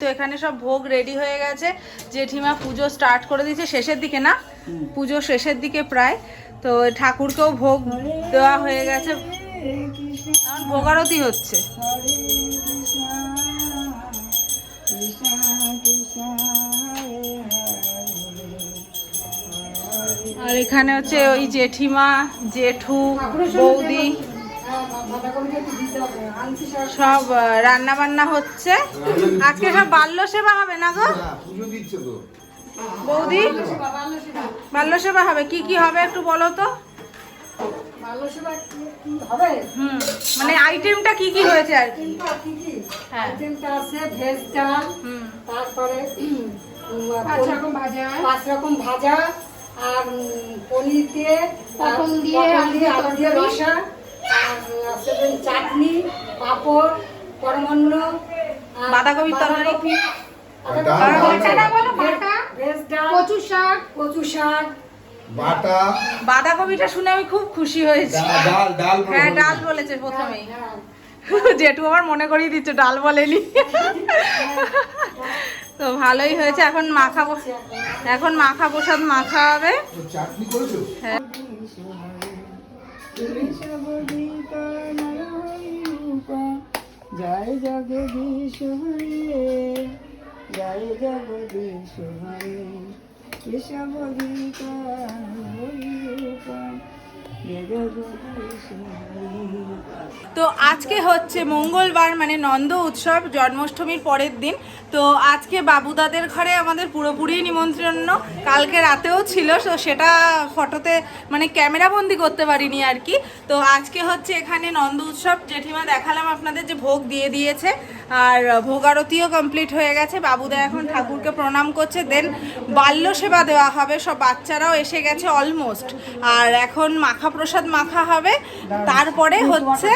তো এখানে সব ভোগ রেডি হয়ে গেছে। জেঠিমা পুজো স্টার্ট করে দিয়েছে শেষের দিকে না? পুজো শেষের দিকে প্রায়। তো ঠাকুরকেও ভোগ দেওয়া হয়ে গেছে। এখন ভোগারতি হচ্ছে। আর এখানে হচ্ছে ওই জেঠিমা জেঠু বৌদি। সব রান্না বান্না হচ্ছে। আজকে সব বাল্য সেবা হবে না গো? বৌদি? বাল্য সেবা হবে। কি কি হবে একটু বলো তো? হুম মানে আইটেমটা কি কি হয়েছে আর কি? কি কি? হ্যাঁ। আইটেমটা আছে ভেজ ডাল তারপরে পাঁচ রকম ভাজা। পাঁচ রকম ভাজা আর পনির দিয়ে পটল দিয়ে, আলু দিয়ে আলু দিয়ে রসা। আর চাটনি পাঁপড় পরমান্ন বাঁধাকপির তরকারি। কচু শাক। কচু শাক। বাটা। বাঁধাকপিটা শুনে আমি খুব খুশি হয়েছি। ডাল ডাল ডাল বলে হ্যাঁ ডাল বলেছে। প্রথমেই। হ্যাঁ জেঠু আবার মনে করিয়ে দিচ্ছে ডাল বলেনি। তো ভালোই হয়েছে এখন মাখা এখন মাখা প্রসাদ মাখা হবে। তো চাটনি করেছ? হ্যাঁ। জয় জগদীশ হরে জয় জগদীশ হরে কেশব গীতা হরি তো আজকে হচ্ছে মঙ্গলবার মানে নন্দ উৎসব, জন্মাষ্টমীর পরের দিন। তো আজকে বাবুদাদের ঘরে আমাদের পুরোপুরি নিমন্ত্রণ। কালকে রাতেও ছিল, তো সেটা ফটোতে মানে ক্যামেরা বন্দি করতে পারিনি আর কি। তো আজকে হচ্ছে এখানে নন্দ উৎসব। জেঠিমা দেখালাম আপনাদের যে ভোগ দিয়ে দিয়েছে। আর ভোগারতিও কমপ্লিট হয়ে গেছে। বাবুদা এখন ঠাকুরকে প্রণাম করছে। দেন বাল্য সেবা দেওয়া হবে। সব বাচ্চারাও এসে গেছে অলমোস্ট আর এখন মাখা প্রসাদ মাখা হবে। তারপরে হচ্ছে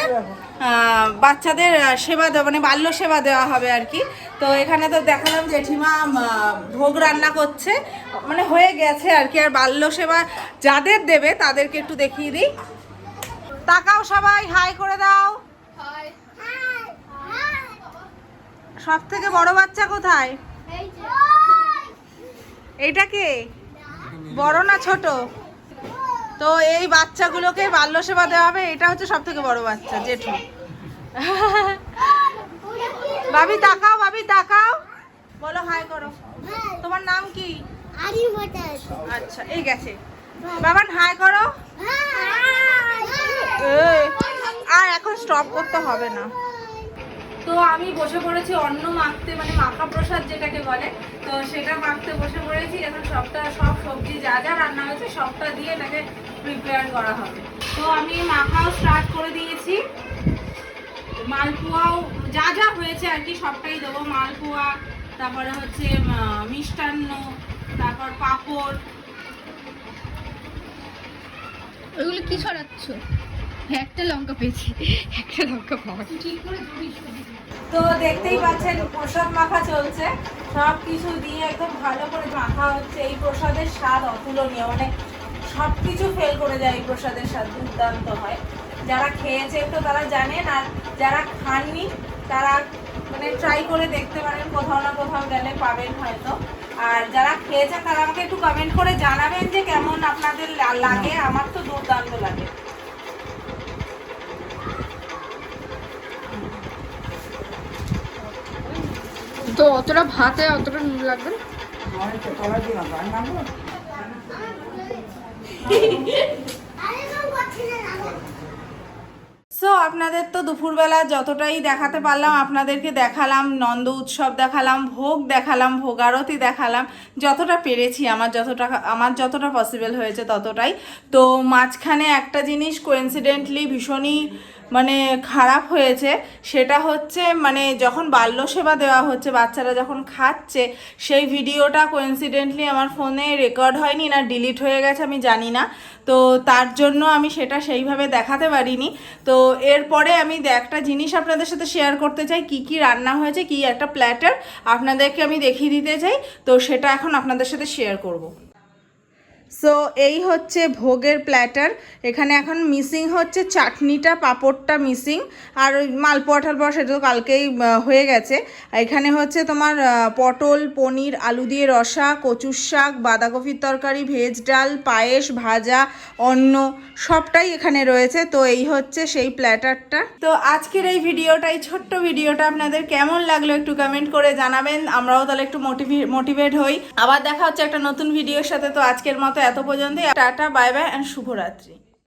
বাচ্চাদের সেবা দেওয়া মানে বাল্য সেবা দেওয়া হবে আর কি। তো এখানে তো দেখালাম জেঠিমা ভোগ রান্না করছে। মানে হয়ে গেছে আর কি। আর বাল্য সেবা যাদের দেবে, তাদেরকে একটু দেখিয়ে দিই। তাকাও সবাই হাই করে দাও। সব থেকে বড় বাচ্চা কোথায়? এইটা কে? বড় না ছোট? তো এই বাচ্চাগুলোকে বাল্য সেবা দেওয়া হবে এটা হচ্ছে সব থেকে বড় বাচ্চা জেঠু। ভাবি তাকাও ভাবি তাকাও। বলো হাই করো। তোমার নাম কি? আচ্ছা এই গেছে। বাবান হাই করো। এই, আর এখন স্টপ করতে হবে না। তো আমি বসে পড়েছি অন্ন মাখতে মানে মাখা প্রসাদ যেটাকে বলে। তো সেটা মাখতে বসে পড়েছি, এখন সবটা, সব সবজি যা যা রান্না হয়েছে সবটা দিয়ে এটাকে প্রিপেয়ার করা হবে। তো আমি মাখাও স্টার্ট করে দিয়েছি। মালপোয়াও যা যা হয়েছে আর কি, সবটাই দেবো। মালপোয়া, তারপরে হচ্ছে মিষ্টান্ন, তারপর পাঁপড়। এগুলো কি ছড়াচ্ছ? একটা লঙ্কা পেয়েছি, একটা লঙ্কা পাওয়া তো দেখতেই পাচ্ছেন, প্রসাদ মাখা চলছে। সব কিছু দিয়ে একদম ভালো করে মাখা হচ্ছে। এই প্রসাদের স্বাদ অতুলনীয়। মানে সব কিছু ফেল করে যায় এই প্রসাদের স্বাদ, দুর্দান্ত হয়। যারা খেয়েছে তো তারা জানেন, আর যারা খাননি, তারা মানে ট্রাই করে দেখতে পারেন, কোথাও না কোথাও গেলে পাবেন হয়তো। আর যারা খেয়েছে, তারা আমাকে একটু কমেন্ট করে জানাবেন যে কেমন আপনাদের লাগে। আমার তো দুর্দান্ত লাগে অতটা ভাতে অতটা নুন লাগবে সো আপনাদের তো দুপুরবেলা যতটাই দেখাতে পারলাম, আপনাদেরকে দেখালাম, নন্দ উৎসব দেখালাম, ভোগ দেখালাম ভোগারতি দেখালাম, যতটা পেরেছি, আমার যতটা আমার যতটা পসিবল হয়েছে ততটাই। তো মাঝখানে একটা জিনিস কোইন্সিডেন্টলি ভীষণই মানে খারাপ হয়েছে, সেটা হচ্ছে মানে যখন বাল্য সেবা দেওয়া হচ্ছে, বাচ্চারা যখন খাচ্ছে, সেই ভিডিওটা কোইন্সিডেন্টলি আমার ফোনে রেকর্ড হয়নি না ডিলিট হয়ে গেছে আমি জানি না। তো তার জন্য আমি সেটা সেইভাবে দেখাতে পারিনি। তো এরপরে আমি একটা জিনিস আপনাদের সাথে শেয়ার করতে চাই, কি কি রান্না হয়েছে, কি একটা প্ল্যাটার আপনাদেরকে আমি দেখিয়ে দিতে চাই, তো সেটা এখন আপনাদের সাথে শেয়ার করব। সো এই হচ্ছে ভোগের প্ল্যাটার এখানে এখন মিসিং হচ্ছে, চাটনিটা, পাঁপড়টা মিসিং আর ওই মালপোয়া টালপোয়া সেটা তো কালকেই হয়ে গেছে। এখানে হচ্ছে তোমার পটল, পনির, আলু দিয়ে রসা, কচুর শাক, বাঁধাকপির তরকারি, ভেজ ডাল, পায়েস, ভাজা, অন্ন, সবটাই এখানে রয়েছে। তো এই হচ্ছে সেই প্ল্যাটারটা তো আজকের এই ভিডিওটাই, ছোট্ট ভিডিওটা। আপনাদের কেমন লাগল একটু কমেন্ট করে জানাবেন। আমরাও তাহলে একটু মোটিভেট হই। আবার দেখা হচ্ছে একটা নতুন ভিডিওর সাথে। তো আজকের মতো এত পর্যন্ত টাটা বাই বাই অ্যান্ড শুভরাত্রি।